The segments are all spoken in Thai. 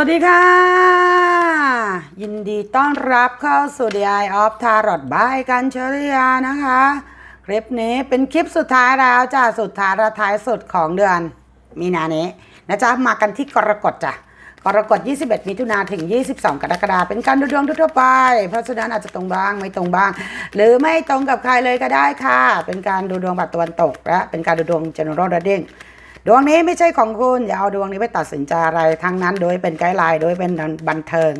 วัสดีค่ะ ยินดีต้อนรับเข้าสู่ The Eye of Tarot บายกันเชริยานะคะ คลิปนี้เป็นคลิปสุดท้ายแล้วจ้าสุดท้ายและท้ายสุดของเดือน มีนานี้นะจ๊ะ มากันที่กรกฎจ้ะกรกฎ 21 มิถุนาถึง 22 กรกฎาคมเป็นการดูดวงทั่วไป เพราะฉะนั้นอาจจะตรงบ้างไม่ตรงบ้าง หรือไม่ตรงกับใครเลยก็ได้ค่ะ เป็นการดูดวงแบบตะวันตกและเป็นการดูดวง general reading ดวงนี้ไม่ใช่ของคุณ อย่าเอาดวงนี้ไปตัดสินใจอะไรทั้งนั้น โดยเป็นไกด์ไลน์โดยเป็นบันเทิง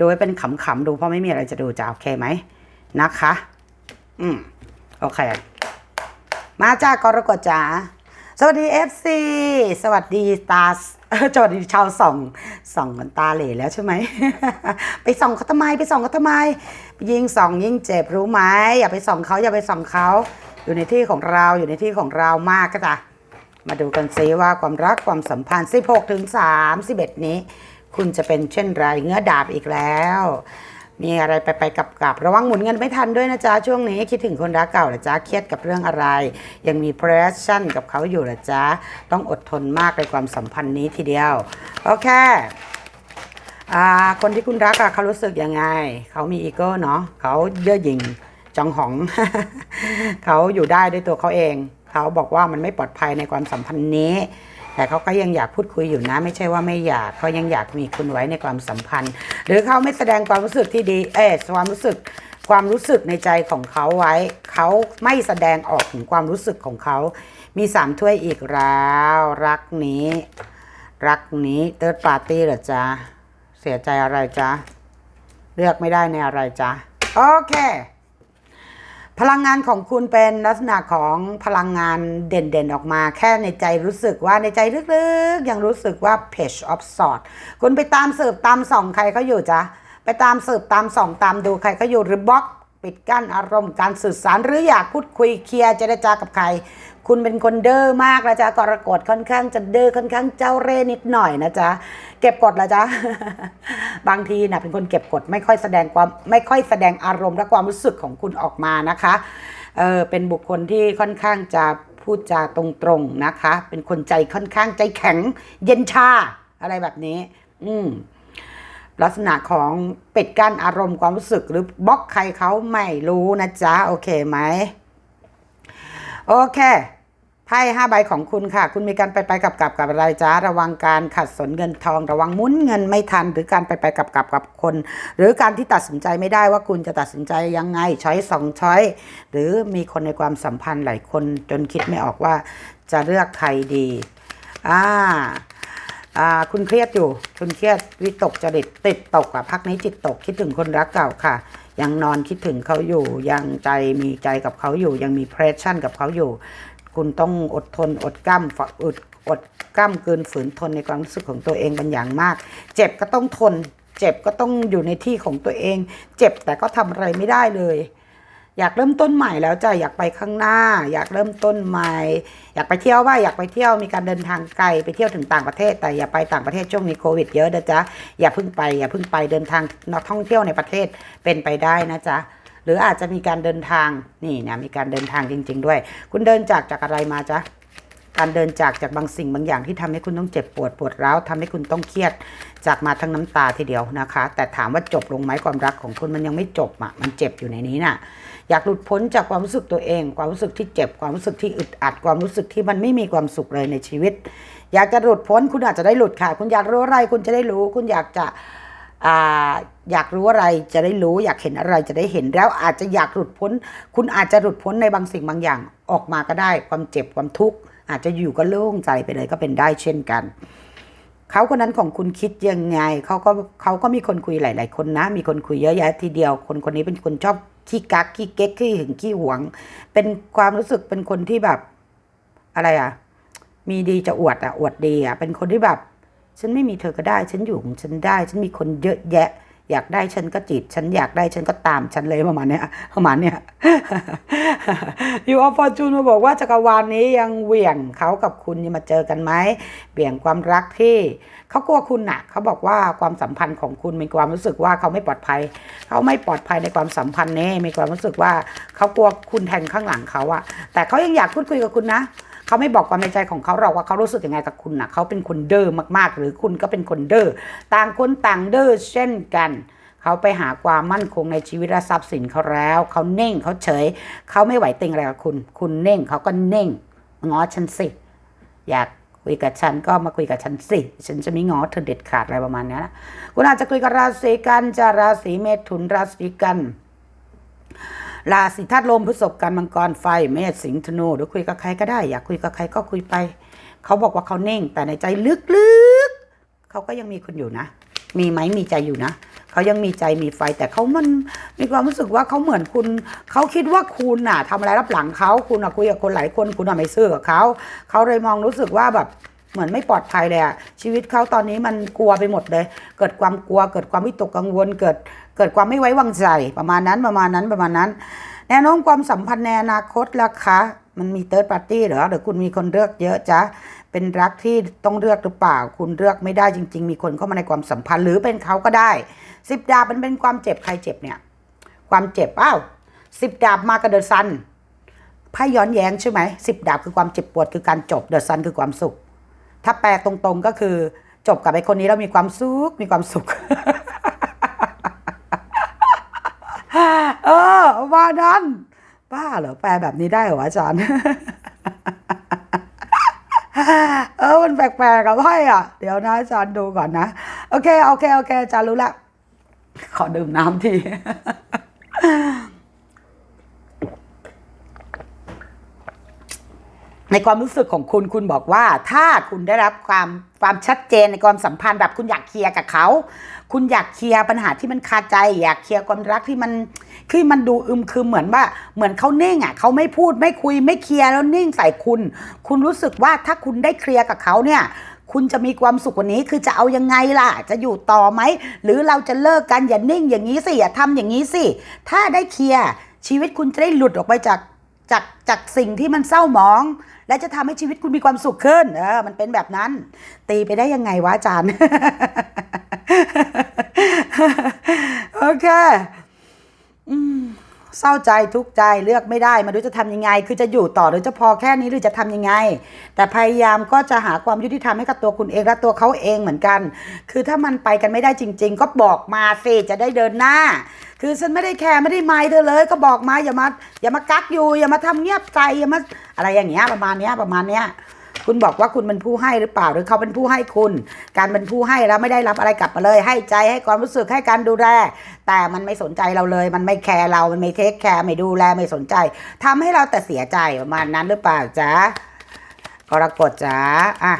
โดยเป็นขำๆดูเพราะไม่มีอะไรจะดูจะโอเคไหมนะคะ อืมโอเค มาจ้ากรกฎจ๋าสวัสดี FC สวัสดีตาเอ่อสวัสดีชาวส่องส่องกันตาเหล่แล้วใช่ไหม ไปส่องเขาทำไมไปส่องเขาทำไม ยิงส่องยิ่งเจ็บรู้ไหมอย่าไปส่องเขาอย่าไปส่องเขาอยู่ในที่ของเราอยู่ในที่ของเรามากก็จ้ะ มาดูกันซิว่าความรักความสัมพันธ์ 16 ถึง 31 นี้ คุณจะเป็นเช่นไรเงื้อดาบอีกแล้ว มีอะไรไปไปกับกับระวังหมุนเงินไม่ทันด้วยนะจ๊ะ ช่วงนี้คิดถึงคนรักเก่าเหรอจ๊ะเครียดกับเรื่องอะไร ยังมี pressure กับเขาอยู่เหรอจ๊ะ ต้องอดทนมากในความสัมพันธ์นี้ทีเดียว โอเคคนที่คุณรักอะเขารู้สึกยังไง เขามีอีโก้เนาะเขาเย่อหยิ่งจองหอง เขาอยู่ได้ด้วยตัวเขาเอง เขาบอกว่ามันไม่ปลอดภัยในความสัมพันธ์นี้ แต่เขาก็ยังอยากพูดคุยอยู่นะ ไม่ใช่ว่าไม่อยากเขายังอยากมีคุณไว้ในความสัมพันธ์ หรือเขาไม่แสดงความรู้สึกที่ดีเออความรู้สึกความรู้สึกในใจของเขาไว้ เขาไม่แสดงออกถึงความรู้สึกของเขา มีสามถ้วยอีกแล้ว รักนี้ รักนี้เติร์ดปาร์ตี้เหรอจ๊ะ เสียใจอะไรจ๊ะ เลือกไม่ได้ในอะไรจ๊ะ โอเค พลังงานของคุณเป็นลักษณะของพลังงานเด่นๆออกมา แค่ในใจรู้สึกว่าในใจลึกๆ ยังรู้สึกว่า page of s o r t คุณไปตามสืบตามส่องใครเขาอยู่จ้ะไปตามสืบตามส่องตามดูใครเขาอยู่หรือบล็อก ปิดกั้นอารมณ์การสื่อสารหรืออยากพูดคุยเคลียร์เจรจากับใคร คุณเป็นคนเด้อมากนะจ๊ะกรกฎค่อนข้างจะเด้อค่อนข้างเจ้าเร่นิดหน่อยนะจ๊ะเก็บกดละจ๊ะบางทีนะเป็นคนเก็บกดไม่ค่อยแสดงความไม่ค่อยแสดงอารมณ์และความรู้สึกของคุณออกมานะคะเออเป็นบุคคลที่ค่อนข้างจะพูดจาตรงๆนะคะ เป็นคนใจค่อนข้างใจแข็งเย็นชาอะไรแบบนี้ อืม ลักษณะของปิดกั้นอารมณ์ความรู้สึกหรือบล็อกใครเขาไม่รู้นะจ๊ะ โอเคไหม โอเคไพ่ห้าใบของคุณค่ะ คุณมีการไปไปกับกับกับอะไรจ๊ะระวังการขัดสนเงินทอง ระวังมุนเงินไม่ทัน หรือการไปไปกับกับกับคน หรือการที่ตัดสินใจไม่ได้ว่าคุณจะตัดสินใจยังไงช้อยสองช้อยหรือมีคนในความสัมพันธ์หลายคนจนคิดไม่ออกว่าจะเลือกใครดี อ่า คุณเครียดอยู่ คุณเครียดวิตกจริตติดตกอะพักนี้จิตตกคิดถึงคนรักเก่าค่ะ ยังนอนคิดถึงเขาอยู่ ยังใจมีใจกับเขาอยู่ ยังมีเพรสชั่นกับเขาอยู่ คุณต้องอดทนอดกล้ำฝอดอดกล้ำเกินฝืนทนในความรู้สึกของตัวเองเป็นอย่างมาก เจ็บก็ต้องทน เจ็บก็ต้องอยู่ในที่ของตัวเอง เจ็บแต่ก็ทำอะไรไม่ได้เลย อยากเริ่มต้นใหม่แล้วจ้ะอยากไปข้างหน้า อยากเริ่มต้นใหม่ อยากไปเที่ยวว่าอยากไปเที่ยวมีการเดินทางไกลไปเที่ยวถึงต่างประเทศ แต่อย่าไปต่างประเทศช่วงนี้โควิดเยอะนะจ๊ะอย่าเพิ่งไปอย่าเพิ่งไปเดินทางนอกท่องเที่ยวในประเทศเป็นไปได้นะจ๊ะหรืออาจจะมีการเดินทางนี่นะมีการเดินทางจริง ๆ ด้วย คุณเดินจากจากอะไรมาจ๊ะการเดินจากจากบางสิ่งบางอย่างที่ทำให้คุณต้องเจ็บปวดปวดร้าวทำให้คุณต้องเครียด จากมาทั้งน้ำตาทีเดียวนะคะ แต่ถามว่าจบลงไหมความรักของคุณมันยังไม่จบอะมันเจ็บอยู่ในนี้น่ะอยากหลุดพ้นจากความรู้สึกตัวเอง ความรู้สึกที่เจ็บความรู้สึกที่อึดอัดความรู้สึกที่มันไม่มีความสุขเลยในชีวิต อยากจะหลุดพ้นคุณอาจจะได้หลุดค่ะ คุณอยากรู้อะไรคุณจะได้รู้ คุณอยากจะอ่าอยากรู้อะไรจะได้รู้ อยากเห็นอะไรจะได้เห็นแล้วอาจจะอยากหลุดพ้น คุณอาจจะหลุดพ้นในบางสิ่งบางอย่างออกมาก็ได้ ความเจ็บความทุกข์อาจจะอยู่ก็โล่งใจไปเลยก็เป็นได้เช่นกัน เขาคนนั้นของคุณคิดยังไงเขาก็เขาก็มีคนคุยหลาย ๆ คนนะ มีคนคุยเยอะแยะทีเดียว คนคนนี้เป็นคนชอบขี้กักขี้เก๊กขี้หึงขี้หวง เป็นความรู้สึกเป็นคนที่แบบอะไรอะ มีดีจะอวดอะอวดดีอะเป็นคนที่แบบ ฉันไม่มีเธอก็ได้ ฉันอยู่ของฉันได้ ฉันมีคนเยอะแยะ อยากได้ฉันก็จีบฉันอยากได้ฉันก็ตามฉันเลยประมาณเนี้ยประมาณเนี้ยยูออฟฟอร์จูนมาบอกว่าจักรวาลนี้ยังเหวี่ยงเขากับคุณยังมาเจอกันไหมเบี่ยงความรักที่เขากลัวคุณน่ะเขาบอกว่าความสัมพันธ์ของคุณมีความรู้สึกว่าเขาไม่ปลอดภัย เขาไม่ปลอดภัยในความสัมพันธ์นี้มีความรู้สึกว่าเขากลัวคุณแทงข้างหลังเขาอะแต่เขายังอยากพูดคุยกับคุณนะ เขาไม่บอกความในใจของเขาหรอกว่าเขารู้สึกยังไงกับคุณนะเขาเป็นคนเด้อมากๆ หรือคุณก็เป็นคนเด้อต่างคนต่างเด้อเช่นกันเขาไปหาความมั่นคงในชีวิตและทรัพย์สินเขาแล้ว เขาเน่งเขาเฉย เขาไม่ไหวติงอะไรกับคุณ คุณเน่งเขาก็เน่งง้อฉันสิ อยากคุยกับฉันก็มาคุยกับฉันสิ ฉันจะไม่ง้อเธอเด็ดขาดอะไรประมาณนี้นะคุณอาจจะคุยกับราศีกันจะราศีเมถุนราศีกัน ราศีธาตุลมพฤษภกันมังกรไฟเมษสิงห์ธนูหรือคุยกับใครก็ได้ อยากคุยกับใครก็คุยไป เขาบอกว่าเขาเน่ง แต่ในใจลึกๆเขาก็ยังมีคุณอยู่นะ มีไหมมีใจอยู่นะเขายังมีใจมีไฟแต่เขามันมีความรู้สึกว่าเขาเหมือนคุณเขาคิดว่าคุณน่ะทำอะไรรับหลังเขาคุณน่ะคุยกับคนหลายคนคุณน่ะไม่ซื่อกับเขาเขาเลยมองรู้สึกว่าแบบ เหมือนไม่ปลอดภัยเลยอะชีวิตเขาตอนนี้มันกลัวไปหมดเลย เกิดความกลัว เกิดความวิตกกังวล เกิดเกิดความไม่ไว้วางใจประมาณนั้นประมาณนั้นประมาณนั้น แนวโน้มความสัมพันธ์ในอนาคตล่ะคะมันมีเติร์ดปาร์ตี้หรอหรือคุณมีคนเลือกเยอะจ๊ะเป็นรักที่ต้องเลือกหรือเปล่า คุณเลือกไม่ได้จริง ๆ มีคนเข้ามาในความสัมพันธ์หรือเป็นเขาก็ได้สิบดาบมันเป็นความเจ็บใครเจ็บเนี่ย ความเจ็บอ้าวสิบดาบมากระเดอะซันไพ่ย้อนแย้งใช่ไหมสิบดาบคือความเจ็บปวดคือการจบเดอะซันคือความสุข ถ้าแปลตรงๆก็คือ จบกับไอ้คนนี้แล้วมีความสุขมีความสุขเออว่านั้นบ้าเหรอแปลแบบนี้ได้เหรออาจารย์ เออมันแปลกๆกับไพ่อะ เดี๋ยวนะอาจารย์ดูก่อนนะ โอเค โอเค โอเคอาจารย์รู้ละ ขอดื่มน้ำที ในความรู้สึกของคุณคุณบอกว่า ถ้าคุณได้รับความความชัดเจนในความสัมพันธ์แบบคุณอยากเคลียร์กับเขา คุณอยากเคลียร์ปัญหาที่มันคาใจ อยากเคลียร์ความรักที่มันคือมันดูอึมครึมเหมือนว่าเหมือนเขาเน่งอะเขาไม่พูดไม่คุยไม่เคลียร์แล้วนิ่งใส่คุณ คุณรู้สึกว่าถ้าคุณได้เคลียร์กับเขาเนี่ยคุณจะมีความสุขกว่านี้คือจะเอายังไงล่ะ จะอยู่ต่อไหม หรือเราจะเลิกกันอย่านิ่งอย่างนี้สิอย่าทำอย่างนี้สิ ถ้าได้เคลียร์ชีวิตคุณจะได้หลุดออกไปจาก จากจากสิ่งที่มันเศร้าหมอง และจะทำให้ชีวิตคุณมีความสุขขึ้น เออ มันเป็นแบบนั้น ตีไปได้ยังไงวะอาจารย์ โอเคอืมเศร้าใจทุกใจเลือกไม่ได้ไมาดูจะทำยังไง คือจะอยู่ต่อหรือจะพอแค่นี้หรือจะทำยังไง แต่พยายามก็จะหาความยุติธรรมให้กับตัวคุณเองและตัวเขาเองเหมือนกัน คือถ้ามันไปกันไม่ได้จริง ๆ ก็บอกมาสิจะได้เดินหน้า คือฉันไม่ได้แคร์ไม่ได้ไมายเธอเลย ก็บอกมาอย่ามาอย่ามากักอยู่ อย่ามาทำเงียบใจอย่ามาอะไรอย่างเงี้ยประมาณเนี้ยประมาณเนี้ยคุณบอกว่าคุณเป็นผู้ให้หรือเปล่าหรือเขาเป็นผู้ให้คุณ การเป็นผู้ให้แล้วไม่ได้รับอะไรกลับมาเลย ให้ใจให้ความรู้สึกให้การดูแลแต่มันไม่สนใจเราเลย มันไม่แคร์เรา มันไม่เทคแคร์ไม่ดูแลไม่สนใจทำให้เราแต่เสียใจประมาณนั้นหรือเปล่าจ๊ะกรกฎจ๊ะอะ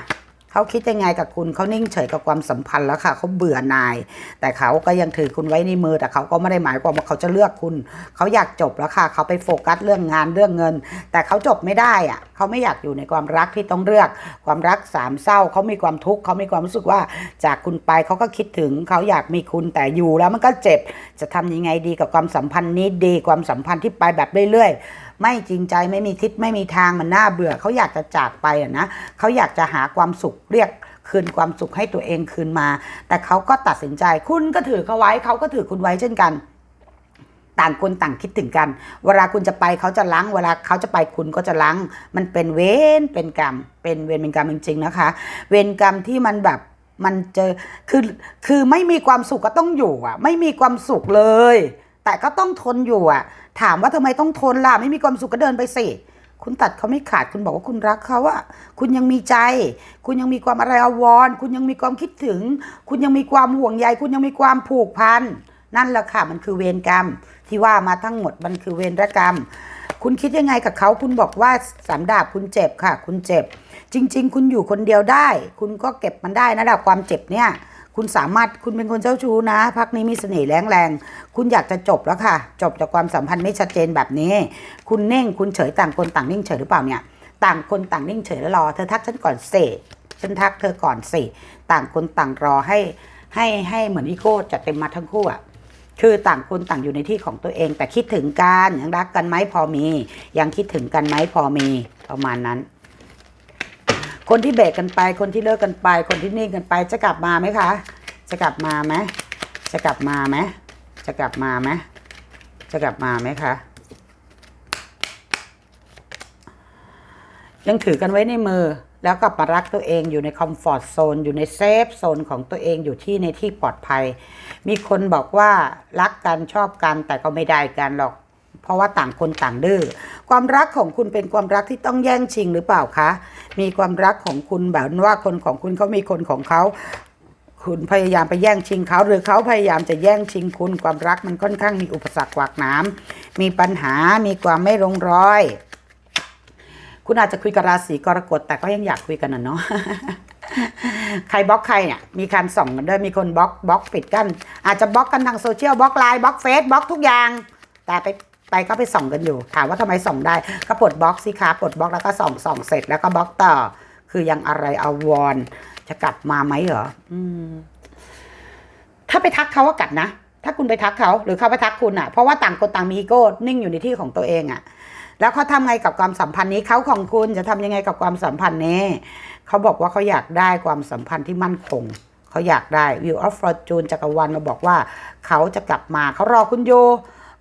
เขาคิดยังไงกับคุณเขานิ่งเฉยกับความสัมพันธ์แล้วค่ะเขาเบื่อนาย แต่เขาก็ยังถือคุณไว้ในมือแต่เขาก็ไม่ได้หมายความว่าเขาจะเลือกคุณ เขาอยากจบแล้วค่ะเขาไปโฟกัสเรื่องงานเรื่องเงิน แต่เขาจบไม่ได้อะเขาไม่อยากอยู่ในความรักที่ต้องเลือก ความรักสามเศร้าเขามีความทุกข์เขามีความรู้สึกว่าจากคุณไปเขาก็คิดถึงเขาอยากมีคุณแต่อยู่แล้วมันก็เจ็บ จะทำยังไงดีกับความสัมพันธ์นี้ดีความสัมพันธ์ที่ไปแบบเรื่อยๆ ไม่จริงใจไม่มีทิศไม่มีทางมันน่าเบื่อเขาอยากจะจากไปอะนะเขาอยากจะหาความสุขเรียกคืนความสุขให้ตัวเองคืนมา แต่เขาก็ตัดสินใจ คุณก็ถือเขาไว้เขาก็ถือคุณไว้เช่นกัน ต่างคนต่างคิดถึงกัน เวลาคุณจะไปเขาจะล้างเวลาเขาจะไปคุณก็จะล้างมันเป็นเวรเป็นกรรม เป็นเวรเป็นกรรมจริง ๆ นะคะ เวรกรรมที่มันแบบมันเจอคือคือไม่มีความสุขก็ต้องอยู่อะ ไม่มีความสุขเลย แต่ก็ต้องทนอยู่อะ ถามว่าทำไมต้องทนล่ะไม่มีความสุขก็เดินไปสิคุณตัดเขาไม่ขาดคุณบอกว่าคุณรักเขาอะคุณยังมีใจ คุณยังมีความอะไรอาวรณ์คุณยังมีความคิดถึง คุณยังมีความห่วงใย คุณยังมีความผูกพันนั่นแหละค่ะมันคือเวรกรรม ที่ว่ามาทั้งหมดมันคือเวรกรรม คุณคิดยังไงกับเขาคุณบอกว่าสามดาบคุณเจ็บค่ะ คุณเจ็บ จริง ๆ คุณอยู่คนเดียวได้ คุณก็เก็บมันได้นะดาบความเจ็บเนี่ย คุณสามารถคุณเป็นคนเจ้าชู้นะพักนี้มีเสน่ห์แรงแรงๆคุณอยากจะจบแล้วค่ะ จบจากความสัมพันธ์ไม่ชัดเจนแบบนี้ คุณเน่งคุณเฉยต่างคนต่างนิ่งเฉยหรือเปล่าเนี่ย ต่างคนต่างนิ่งเฉยแล้วรอเธอทักฉันก่อนเสฉันทักเธอก่อนสิต่างคนต่างรอให้ให้ให้เหมือนอีโก้จัดเต็มมาทั้งคู่อะคือต่างคนต่างอยู่ในที่ของตัวเอง แต่คิดถึงกันยังรักกันไหมพอมี ยังคิดถึงกันไหมพอมีประมาณนั้น คนที่เบรกกันไป คนที่เลิกกันไป คนที่นิ่งกันไป จะกลับมาไหมคะ จะกลับมาไหมจะกลับมาไหมจะกลับมาไหมจะกลับมาไหมคะ ยังถือกันไว้ในมือ แล้วก็มารักตัวเองอยู่ในคอมฟอร์ทโซนอยู่ในเซฟโซนของตัวเองอยู่ที่ในที่ปลอดภัย มีคนบอกว่ารักกันชอบกันแต่ก็ไม่ได้กันหรอก ราะว่าต่างคนต่างดื้อความรักของคุณเป็นความรักที่ต้องแย่งชิงหรือเปล่าคะมีความรักของคุณแบบว่าคนของคุณเขามีคนของเขาคุณพยายามไปแย่งชิงเขาหรือเขาพยายามจะแย่งชิงคุณความรักมันค่อนข้างมีอุปสรรคขวากหน้ำมีปัญหามีความไม่ลงรอย คุณอาจจะคุยกับราศีกรกฎแต่ก็ยังอยากคุยกันนะเนาะใครบล็อกใครเนี่ยมีการส่องกันด้วยมีคนบล็อกบล็อกปิดกัน อาจจะบล็อกกันทางโซเชียลบล็อกไลน์บล็อกเฟซบล็อกทุกอย่าง แต่ไป ไปก็ไปส่องกันอยู่ถามว่าทำไมส่องได้ก็ปลดบล็อกสิคะปลดบล็อกแล้วก็ส่องส่องเสร็จแล้วก็บล็อกต่อ คือยังอะไรเอาวอนจะกลับมาไหมเหรออืมถ้าไปทักเขาว่ากัดนะ ถ้าคุณไปทักเขาหรือเขาไปทักคุณอะ เพราะว่าต่างคนต่างมีอีโก้นิ่งอยู่ในที่ของตัวเองอะ แล้วเขาทำไงกับความสัมพันธ์นี้เขาของคุณจะทำยังไงกับความสัมพันธ์นี้ เขาบอกว่าเขาอยากได้ความสัมพันธ์ที่มั่นคง เขาอยากได้ View of Fortune จักรวาลมาบอกว่า เขาจะกลับมาเขารอคุณอยู่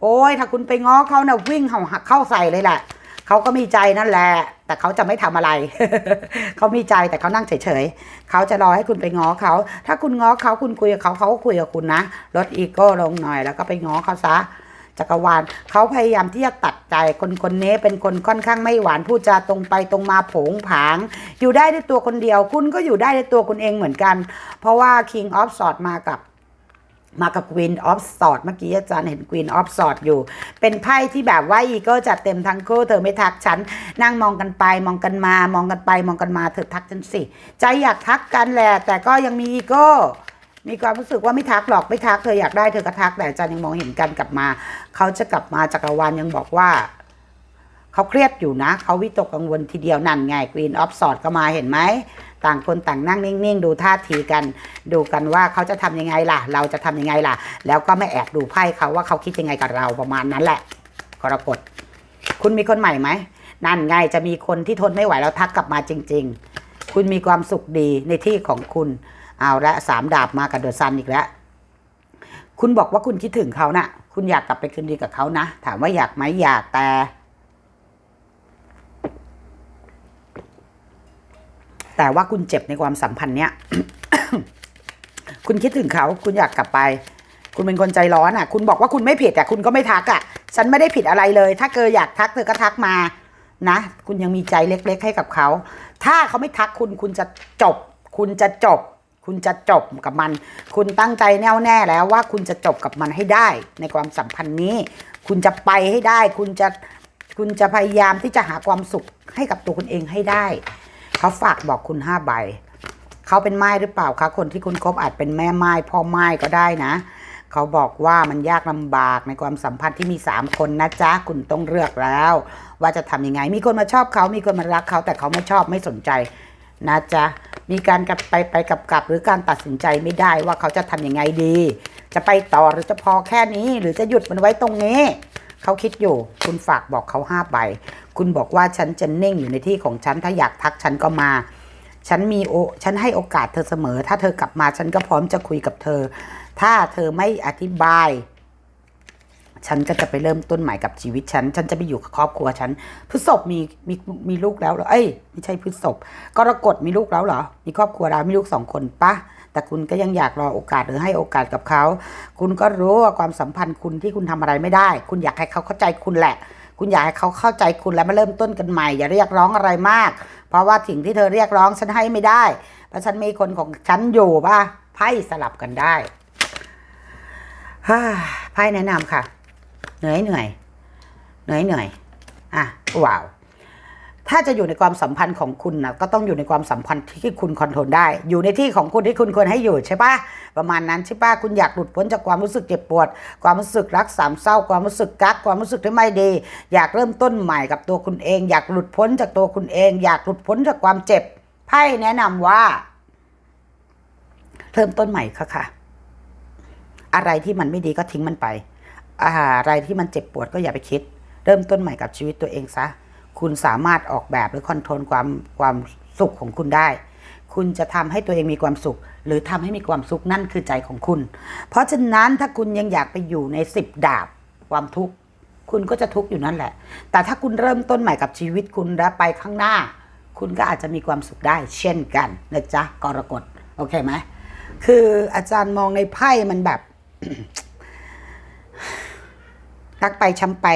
โอ้ยถ้าคุณไปง้อเขานะ่ะวิ่งเห่าหักเข้าใส่เลยแหละเขาก็มีใจนั่นแหละ แต่เขาจะไม่ทำอะไร เขามีใจแต่เขานั่งเฉยๆเขาจะรอให้คุณไปง้อเขา ถ้าคุณง้อเขาคุณคุยกับเขาเขาก็คุยกับคุณนะลดอีโก้ลงหน่อยแล้วก็ไปง้อเขาซะจักรวาลเขาพยายามที่จะตัดใจคนคนนี้เป็นคนค่อนข้างไม่หวานพูดจาตรงไปตรงมาผงผาง อยู่ได้ด้วยตัวคนเดียว คุณก็อยู่ได้ด้วยตัวคุณเองเหมือนกัน เพราะว่า King of Swords มากับ มากับ Queen of Swords เมื่อกี้อาจารย์เห็น Queen of Swords อยู่ เป็นไพ่ที่แบบว่าอีโก้จัดเต็มทั้งคู่เธอไม่ทักฉัน นั่งมองกันไปมองกันมา มองกันไปมองกันมาเธอทักฉันสิ ใจอยากทักกันแหละ แต่ก็ยังมีอีโก้ มีความรู้สึกว่าไม่ทักหรอกไม่ทักเธออยากได้เธอก็ทัก แต่อาจารย์ยังมองเห็นกันกลับมา เขาจะกลับมาจักรวาลยังบอกว่าเขาเครียดอยู่นะ เขาวิตกกังวลทีเดียวนั่นไง Queen of Swords ก็มาเห็นไหม ต่างคนต่างนั่งนิ่งๆ ดูท่าทีกัน ดูกันว่าเขาจะทำยังไงล่ะ เราจะทำยังไงล่ะ แล้วก็ไม่แอบดูไพ่เขาว่าเขาคิดยังไงกับเราประมาณนั้นแหละกรกฎคุณมีคนใหม่ไหมนั่นไงจะมีคนที่ทนไม่ไหวแล้วทักกลับมาจริง ๆ คุณมีความสุขดีในที่ของคุณเอาละสามดาบมากับเดอะซันอีกแล้วคุณบอกว่าคุณคิดถึงเขานะ่ะ คุณอยากกลับไปคืนดีกับเขานะ ถามว่าอยากไหมอยากแต่ แต่ว่าคุณเจ็บในความสัมพันธ์เนี้ย คุณคิดถึงเขา คุณอยากกลับไป คุณเป็นคนใจร้อนอะ คุณบอกว่าคุณไม่ผิดอ่คุณก็ไม่ทักอะ ฉันไม่ได้ผิดอะไรเลย ถ้าเกออยากทักเธอก็ทักมานะ คุณยังมีใจเล็ก ๆ ให้กับเขา ถ้าเขาไม่ทักคุณ คุณจะจบ คุณจะจบ คุณจะจบกับมัน คุณตั้งใจแน่วแน่แล้วว่าคุณจะจบกับมันให้ได้ ในความสัมพันธ์นี้ คุณจะไปให้ได้ คุณจะ คุณจะพยายามที่จะหาความสุขให้กับตัวคุณเองให้ได้ เขาฝากบอกคุณห้าใบเขาเป็นไม้หรือเปล่าคะคนที่คุณคบอาจเป็นแม่ไม้พ่อไม้ก็ได้นะเขาบอกว่ามันยากลำบากในความสัมพันธ์ที่มีสามคนนะจ๊ะคุณต้องเลือกแล้ว ว่าจะทำยังไง มีคนมาชอบเขามีคนมารักเขาแต่เขาไม่ชอบไม่สนใจนะจ๊ะมีการกลับไปไปกลับกลับหรือการตัดสินใจไม่ได้ว่าเขาจะทำยังไงดี จะไปต่อหรือจะพอแค่นี้ หรือจะหยุดมันไว้ตรงนี้ เขาคิดอยู่ คุณฝากบอกเขาห้าใบ คุณบอกว่าฉันจะนิ่งอยู่ในที่ของฉัน ถ้าอยากทักฉันก็มา ฉันมีโอ ฉันให้โอกาสเธอเสมอ ถ้าเธอกลับมาฉันก็พร้อมจะคุยกับเธอ ถ้าเธอไม่อธิบาย ฉันก็จะไปเริ่มต้นใหม่กับชีวิตฉัน ฉันจะไปอยู่กับครอบครัวฉัน พฤษภมีมีมีลูกแล้วเหรอ เอ้ยไม่ใช่พฤษภกรกฎมีลูกแล้วเหรอ มีครอบครัวเรามีลูกสองคนปะ แต่คุณก็ยังอยากรอโอกาสหรือให้โอกาสกับเขา คุณก็รู้ว่าความสัมพันธ์คุณที่คุณทำอะไรไม่ได้ คุณอยากให้เขาเข้าใจคุณแหละ คุณอยากให้เขาเข้าใจคุณแล้วมาเริ่มต้นกันใหม่ อย่าเรียกร้องอะไรมาก เพราะว่าสิ่งที่เธอเรียกร้องฉันให้ไม่ได้ เพราะฉันมีคนของฉันอยู่ป่ะไพ่สลับกันได้ฮ่าไพ่แนะนำค่ะ เหนื่อยเหนื่อยเหนื่อยเหนื่อยอะว้าว ถ้าจะอยู่ในความสัมพันธ์ของคุณนะก็ต้องอยู่ในความสัมพันธ์ที่คุณคอนโทรลได้ อยู่ในที่ของคุณที่คุณควรให้อยู่ใช่ปะประมาณนั้นใช่ปะคุณอยากหลุดพ้นจากความรู้สึกเจ็บปวด ความรู้สึกรักสามเศร้า ความรู้สึกกักความรู้สึกที่ไม่ดี อยากเริ่มต้นใหม่กับตัวคุณเอง อยากหลุดพ้นจากตัวคุณเอง อยากหลุดพ้นจากความเจ็บไพ่แนะนำว่าเริ่มต้นใหม่ค่ะค่ะ อะไรที่มันไม่ดีก็ทิ้งมันไปอะไรที่มันเจ็บปวดก็อย่าไปคิด เริ่มต้นใหม่กับชีวิตตัวเองซะ คุณสามารถออกแบบหรือคอนโทรลความความสุขของคุณได้ คุณจะทำให้ตัวเองมีความสุข หรือทำให้มีความสุขนั่นคือใจของคุณ เพราะฉะนั้นถ้าคุณยังอยากไปอยู่ในสิบดาบความทุกข์คุณก็จะทุกข์อยู่นั่นแหละ แต่ถ้าคุณเริ่มต้นใหม่กับชีวิตคุณและไปข้างหน้า คุณก็อาจจะมีความสุขได้ เช่นกันนะจ๊ะกรกฎโอเคไหมคืออาจารย์มองในไพ่มันแบบรักไปช้ำไป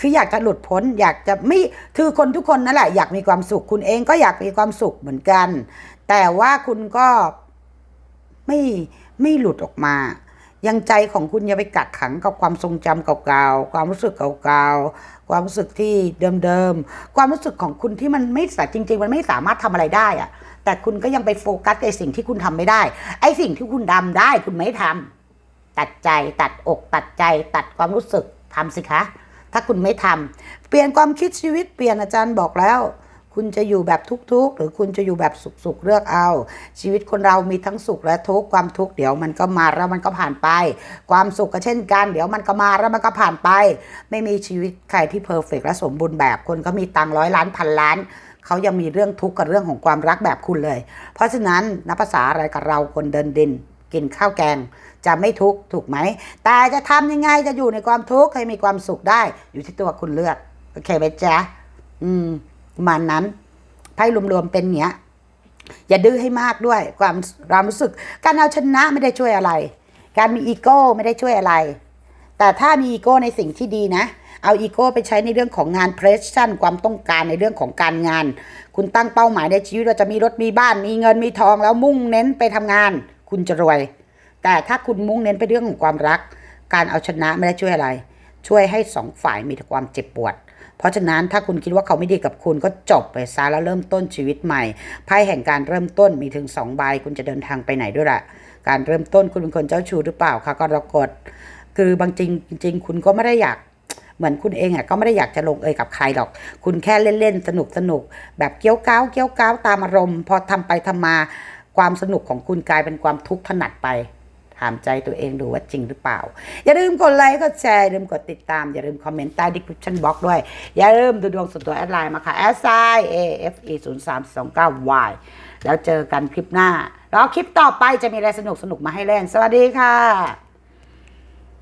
คืออยากจะหลุดพ้นอยากจะไม่คือคนทุกคนนั่นแหละอยากมีความสุข คุณเองก็อยากมีความสุขเหมือนกัน แต่ว่าคุณก็ไม่ไม่หลุดออกมา ยังใจของคุณอย่าไปกักขังกับความทรงจำเก่าๆความรู้สึกเก่าๆความรู้สึกที่เดิมๆความรู้สึกของคุณที่มันไม่สาจริง ๆ มันไม่สามารถทำอะไรได้อะแต่คุณก็ยังไปโฟกัสในสิ่งที่คุณทำไม่ได้ ไอ้สิ่งที่คุณทำได้คุณไม่ทำตัดใจตัดอกตัดใจตัดความรู้สึกทำสิคะ ถ้าคุณไม่ทำเปลี่ยนความคิดชีวิตเปลี่ยนอาจารย์บอกแล้ว คุณจะอยู่แบบทุกข์ๆหรือคุณจะอยู่แบบสุขๆเลือกเอา ชีวิตคนเรามีทั้งสุขและทุกข์ความทุกข์เดี๋ยวมันก็มาแล้วมันก็ผ่านไป ความสุขก็เช่นกัน เดี๋ยวมันก็มาแล้วมันก็ผ่านไป ไม่มีชีวิตใครที่เพอร์เฟกและสมบูรณ์แบบคนก็มีตังค์ร้อยล้านพันล้านเขายังมีเรื่องทุกข์กับเรื่องของความรักแบบคุณเลย เพราะฉะนั้นนับภาษาอะไรกับเราคนเดินดิน กินข้าวแกง จะไม่ทุกข์ถูกไหม แต่จะทำยังไงจะอยู่ในความทุกข์ให้มีความสุขได้ อยู่ที่ตัวคุณเลือก โอเคไหมจ๊ะอืมประมาณนั้นไพ่รวมๆเป็นเนี้ย อย่าดื้อให้มากด้วยความความรู้สึก การเอาชนะไม่ได้ช่วยอะไร การมีอีโก้ไม่ได้ช่วยอะไร แต่ถ้ามีอีโก้ในสิ่งที่ดีนะเอาอีโก้ไปใช้ในเรื่องของงานเพรสชั่นความต้องการในเรื่องของการงาน คุณตั้งเป้าหมายในชีวิตว่าจะมีรถมีบ้านมีเงินมีทองแล้วมุ่งเน้นไปทำงาน คุณจะรวย แต่ถ้าคุณมุ่งเน้นไปเรื่องของความรัก การเอาชนะไม่ได้ช่วยอะไร ช่วยให้สองฝ่ายมีแต่ความเจ็บปวด เพราะฉะนั้นถ้าคุณคิดว่าเขาไม่ดีกับคุณก็จบไปซะแล้วเริ่มต้นชีวิตใหม่ไพ่แห่งการเริ่มต้นมีถึงสองใบคุณจะเดินทางไปไหนด้วยล่ะ การเริ่มต้นคุณเป็นคนเจ้าชู้หรือเปล่าคะก็รกฎคือบางจริงจริงคุณก็ไม่ได้อยากเหมือนคุณเองอะก็ไม่ได้อยากจะลงเอยกับใครหรอก คุณแค่เล่นๆสนุกสนุกแบบเกี้ยวก้าวเกี้ยวก้าวตามอารมณ์ พอทำไปทำมา ความสนุกของคุณกลายเป็นความทุกข์ถนัดไป ถามใจตัวเองดูว่าจริงหรือเปล่า อย่าลืมกดไลค์กดแชร์อย่าลืมกดติดตาม อย่าลืมคอมเมนต์ใต้ดิสคริปชั่นบล็อกด้วย อย่าลืมดูดวงส่วนตัวแอดไลน์มาค่ะ s i a f e 0 3 2 9 y แล้วเจอกันคลิปหน้า แล้วคลิปต่อไปจะมีอะไรสนุกสนุกมาให้เล่น สวัสดีค่ะ